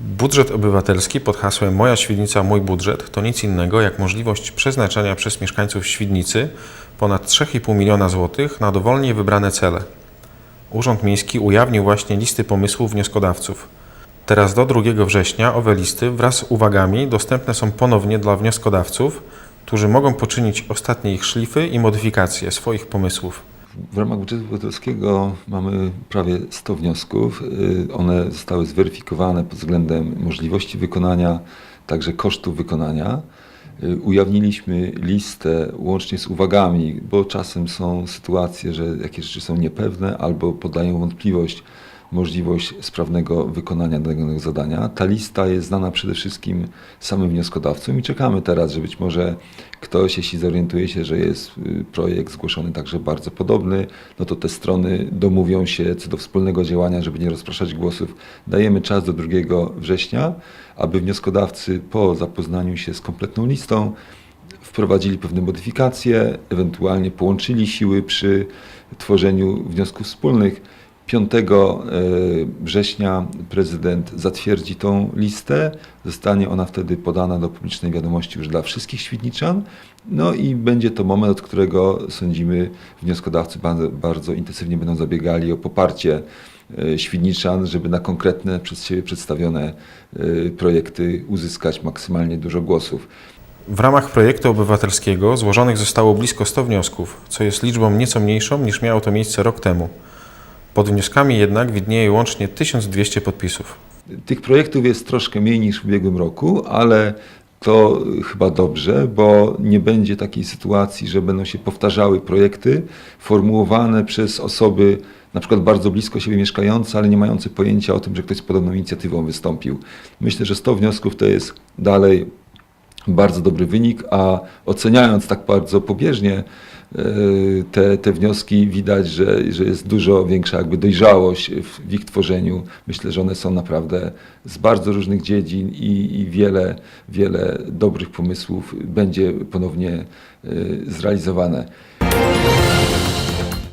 Budżet obywatelski pod hasłem Moja Świdnica, mój budżet to nic innego jak możliwość przeznaczania przez mieszkańców Świdnicy ponad 3,5 miliona złotych na dowolnie wybrane cele. Urząd Miejski ujawnił właśnie listy pomysłów wnioskodawców. Teraz do 2 września owe listy wraz z uwagami dostępne są ponownie dla wnioskodawców, którzy mogą poczynić ostatnie ich szlify i modyfikacje swoich pomysłów. W ramach budżetu obywatelskiego mamy prawie 100 wniosków. Y, One zostały zweryfikowane pod względem możliwości wykonania, także kosztów wykonania. Y, Ujawniliśmy listę łącznie z uwagami, bo czasem są sytuacje, że jakieś rzeczy są niepewne albo podają wątpliwość możliwość sprawnego wykonania danego zadania. Ta lista jest znana przede wszystkim samym wnioskodawcom i czekamy teraz, że być może ktoś, jeśli zorientuje się, że jest y, projekt zgłoszony także bardzo podobny, no to te strony domówią się co do wspólnego działania, żeby nie rozpraszać głosów. Dajemy czas do 2 września, aby wnioskodawcy po zapoznaniu się z kompletną listą wprowadzili pewne modyfikacje, ewentualnie połączyli siły przy tworzeniu wniosków wspólnych. 5 e, września prezydent zatwierdzi tą listę. Zostanie ona wtedy podana do publicznej wiadomości już dla wszystkich świdniczan. No i będzie to moment, od którego sądzimy wnioskodawcy bardzo, bardzo intensywnie będą zabiegali o poparcie e, świdniczan, żeby na konkretne przez siebie przedstawione e, projekty uzyskać maksymalnie dużo głosów. W ramach projektu obywatelskiego złożonych zostało blisko 100 wniosków, co jest liczbą nieco mniejszą niż miało to miejsce rok temu. Pod wnioskami jednak widnieje łącznie 1200 podpisów. Tych projektów jest troszkę mniej niż w ubiegłym roku, ale to chyba dobrze, bo nie będzie takiej sytuacji, że będą się powtarzały projekty formułowane przez osoby na przykład bardzo blisko siebie mieszkające, ale nie mające pojęcia o tym, że ktoś z podobną inicjatywą wystąpił. Myślę, że 100 wniosków to jest dalej bardzo dobry wynik, a oceniając tak bardzo pobieżnie e, te, te wnioski widać, że, że jest dużo większa jakby dojrzałość w, ich tworzeniu. Myślę, że one są naprawdę z bardzo różnych dziedzin i, i wiele, wiele dobrych pomysłów będzie ponownie e, zrealizowane.